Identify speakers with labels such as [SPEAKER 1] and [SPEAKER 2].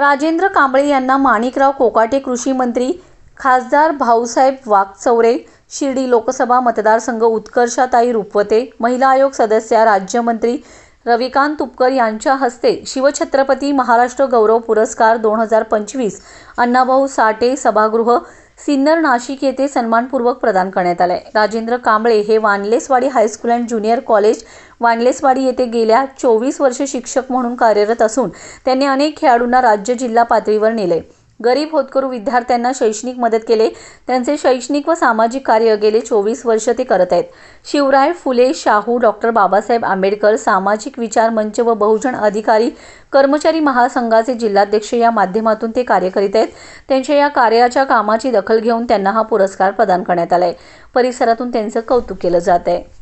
[SPEAKER 1] राजेंद्र कांबळे यांना माणिकराव कोकाटे कृषी मंत्री खासदार भाऊसाहेब वाकचौरे शिर्डी लोकसभा मतदारसंघ उत्कर्षाताई रुपवते महिला आयोग सदस्या राज्यमंत्री रविकांत तुपकर यांच्या हस्ते शिवछत्रपती महाराष्ट्र गौरव पुरस्कार दोन हजार पंचवीस अण्णाभाऊ साठे सभागृह सिन्नर नाशिक येथे सन्मानपूर्वक प्रदान करण्यात आलाय. राजेंद्र कांबळे हे Wanleswadi high school and junior college Wanleswadi येथे गेल्या चोवीस वर्षे शिक्षक म्हणून कार्यरत असून त्यांनी अनेक खेळाडूंना राज्य जिल्हा पातळीवर नेले गरीब होतकरू विद्यार्थ्यांना शैक्षणिक मदत केले. त्यांचे शैक्षणिक व सामाजिक कार्य गेले चोवीस वर्ष ते करत आहेत. शिवराय फुले शाहू डॉक्टर बाबासाहेब आंबेडकर सामाजिक विचार मंच व बहुजन अधिकारी कर्मचारी महासंघाचे जिल्हाध्यक्ष या माध्यमातून ते कार्य करीत आहेत. त्यांच्या या कार्याच्या कामाची दखल घेऊन त्यांना हा पुरस्कार प्रदान करण्यात आला आहे परिसरातून त्यांचं कौतुक केलं जात आहे